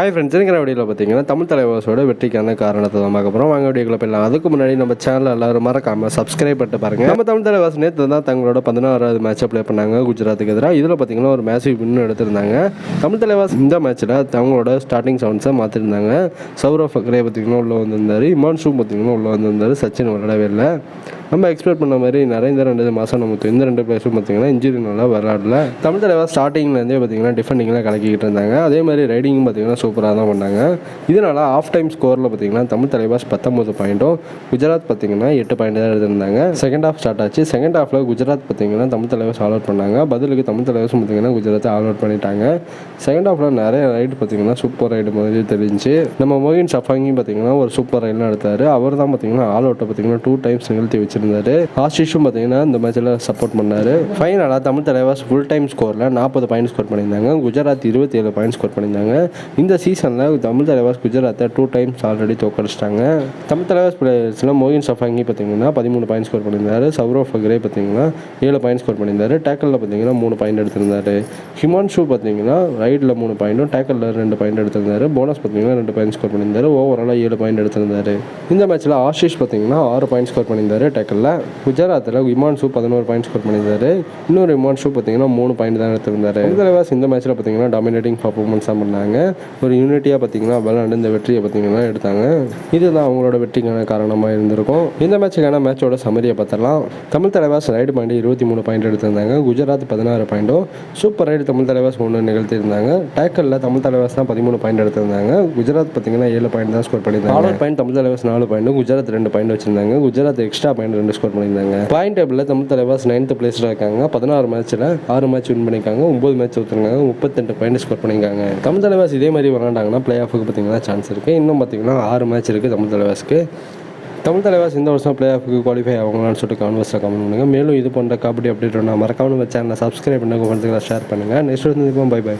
Hi friends இருக்கிற வீடியோவில் பார்த்தீங்கன்னா தமிழ் தலைவாசோட வெற்றிக்கான காரணத்தை தான் பார்க்க போகிறோம் வாங்க வீடியோக்குள்ள போயிடலாம். அதுக்கு முன்னாடி நம்ம சேனல் எல்லாரும் மறக்காமல் சப்ஸ்கிரைப் பண்ணிட்டு பாருங்க. நம்ம தமிழ் தலைவாஸ் நேற்று தான் தங்களோட பதினாறாவது மேட்சை ப்ளே பண்ணாங்க. குஜராத்துக்கு எதிராக இதில் பார்த்தீங்கன்னா ஒரு மேட்ச் வின் எடுத்திருந்தாங்க. தமிழ் தலைவாஸ் இந்த மேட்ச்சில் தங்களோட ஸ்டார்டிங் செவன்ஸை மாற்றிருந்தாங்க சௌரவ் ஃபக்ரே பார்த்தீங்கன்னா உள்ளே வந்திருந்தார். இமான் ஷூ பார்த்தீங்கன்னா உள்ளே வந்திருந்தார். சச்சின் விளையாடவே இல்லை. நம்ம எக்ஸ்பெக்ட் பண்ண மாதிரி நிறைய இந்த ரெண்டு மாதம் நமக்கு இந்த ரெண்டு பிளேஸும் பார்த்தீங்கன்னா இன்ஜுரினால விளாடல தமிழ் தலைவர் ஸ்டார்டிங்லேருந்தே பார்த்தீங்கன்னா டிஃபெண்டிங்லாம் கலக்கிக்கிட்டு இருந்தாங்க. அதே மாதிரி ரைடிங்கும் பார்த்தீங்கன்னா சூப்பராக தான் பண்ணாங்க. இதனால் ஆஃப் டைம் ஸ்கோரில் பார்த்தீங்கன்னா தமிழ் தலைவாஸ் பத்தொம்பது பாயிண்ட்டும் குஜராத் பார்த்தீங்கன்னா எட்டு பாயிண்ட் தான் எடுத்திருந்தாங்க. செகண்ட் ஹாஃப் ஸ்டார்ட் ஆச்சு. செகண்ட் ஹாஃபில் குஜராத் பார்த்தீங்கன்னா தமிழ் தலைவாஸ் ஆல் அவுட் பண்ணாங்க. பதிலுக்கு தமிழ் தலைவாஸ் பார்த்தீங்கன்னா குஜராத்தை ஆல் அவுட் பண்ணிட்டாங்க. செகண்ட் ஹாஃபில் நிறைய ரைடு பார்த்தீங்கன்னா சூப்பர் ரைடு மாதிரி தெரிஞ்சு நம்ம மோகின் சஃபாங்கி பார்த்தீங்கன்னா ஒரு சூப்பர் ரைட்லாம் எடுத்தார். அவர் தான் பார்த்தீங்கன்னா ஆல் அவுட்டை பார்த்தீங்கன்னா டூ டைம்ஸ் நிகழ்த்தி வச்சிருந்தாரு ஆஷிஷும் பார்த்தீங்கன்னா இந்த மேட்ச்சில் சப்போர்ட் பண்ணார். ஃபைனலாக தமிழ் தலைவாஸ் ஃபுல் டைம் ஸ்கோரில் நாற்பது பாயிண்ட் ஸ்கோர் பண்ணியிருந்தாங்க. குஜராத் இருபத்தி ஏழு பாயிண்ட் ஸ்கோர் பண்ணியிருந்தாங்க. இந்த சீசனில் தமிழ் தலைவாஸ் குஜராத்தை டூ டைம்ஸ் ஆல்ரெடி தோக்கடிச்சிட்டாங்க தமிழ் தலைவாஸ் பிளேயர்ஸில் மோகின் சஃபாங்கி பார்த்தீங்கன்னா பதிமூணு பாயிண்ட் ஸ்கோர் பண்ணியிருந்தாரு. சௌரவ் ஃபக்ரே பார்த்தீங்கன்னா ஏழு பாயிண்ட் ஸ்கோர் பண்ணியிருந்தாரு. டேக்கலில் பார்த்தீங்கன்னா மூணு பாயிண்ட் எடுத்திருந்தாரு. ஹிமான்ஷு பார்த்தீங்கன்னா ரைடில் மூணு பாயிண்ட்டும் டேக்கலில் ரெண்டு பாயிண்ட் எடுத்திருந்தாரு. போனஸ் பார்த்தீங்கன்னா ரெண்டு பாயிண்ட் ஸ்கோர் பண்ணியிருந்தாரு. ஓவராலாக ஏழு பாயிண்ட் எடுத்திருந்தாரு. இந்த மேட்ச்சில் ஆஷிஷ் பார்த்தீங்கன்னா ஆறு பாயிண்ட் ஸ்கோர் பண்ணியிருந்தாரு. டேக்கலில் குஜராத்தில் இமான்ஷு பதினோரு பாயிண்ட் ஸ்கோர் பண்ணியிருந்தாரு. இன்னொரு இமான்ஷு பார்த்தீங்கன்னா மூணு பாயிண்ட் தான் எடுத்திருந்தாரு. இந்த தலைவாஸ் இந்த மேட்ச்சில் பார்த்தீங்கன்னா டாமினேட்டிங் பர்ஃபார்மன்ஸாக பண்ணாங்க. ஒரு யூனிட்டியாக பார்த்தீங்கன்னா விளாண்டு இந்த வெற்றியை பார்த்தீங்கன்னா எடுத்தாங்க. இதுதான் அவங்களோட வெற்றிக்கான காரணமாக இருந்திருக்கும். இந்த மேட்சுக்கான மேட்சோட சமரியை பார்த்துடலாம். தமிழ் தலைவாஸ் ரைடு பாயிண்ட் இருபத்தி மூணு பாயிண்ட் எடுத்திருந்தாங்க. குஜராத் பதினாறு பாயிண்டும் சூப்பர் ரைடு தமிழ் தலைவாஸ் ஒன்று நிகழ்த்தியிருந்தாங்க. டேக்கலில் தமிழ் தலைவாஸ் தான் பதிமூணு பாயிண்ட் எடுத்திருந்தாங்க. குஜராத் பார்த்தீங்கன்னா ஏழு பாயிண்ட் தான் ஸ்கோர் பண்ணியிருந்தாங்க. நாலு பாயிண்ட் தமிழ் தலைவாஸ் நாலு பாயிண்ட்டும் குஜராத் ரெண்டு பாயிண்ட் வச்சிருந்தாங்க. குஜராத் எக்ஸ்ட்ரா பாயிண்ட் ரெண்டு ஸ்கோர் பண்ணியிருந்தாங்க. பாயிண்ட் டேபிளில் தமிழ் தலைவாஸ் நைன்த் பிளேஸில் இருக்காங்க. பதினாறு மேட்ச்சில் ஆறு மேட்ச் வின் பண்ணியிருக்காங்க. ஒம்பது மேட்ச் ஒருத்தருக்காங்க முப்பத்தெட்டு பாயிண்ட் ஸ்கோர் பண்ணியிருக்காங்க. தமிழ் தலைவாஸ் இதே மாதிரி விளாண்டாங்கன்னா பிளே ஆஃபுக்கு பார்த்தீங்கன்னா சான்ஸ் இருக்குது இன்னும் பார்த்தீங்கன்னா ஆறு மேட்ச் இருக்குது தமிழ் தலைவாஸ்க்கு. தமிழ் தலைவாஸ் இந்த வருஷம் பிளே ஆஃபுக்கு குவாலிஃபை ஆகலாம்னு சொல்லிட்டு கான்வர்ஸில் கமெண்ட் பண்ணுங்கள் மேலும் இது போன்ற கபடி அப்டேட் ஒன்றா மறக்காமல் சேனலை சப்ஸ்கிரைப் பண்ணுங்கள் ஷேர் பண்ணுங்கள் நெக்ஸ்ட் வந்து பை பை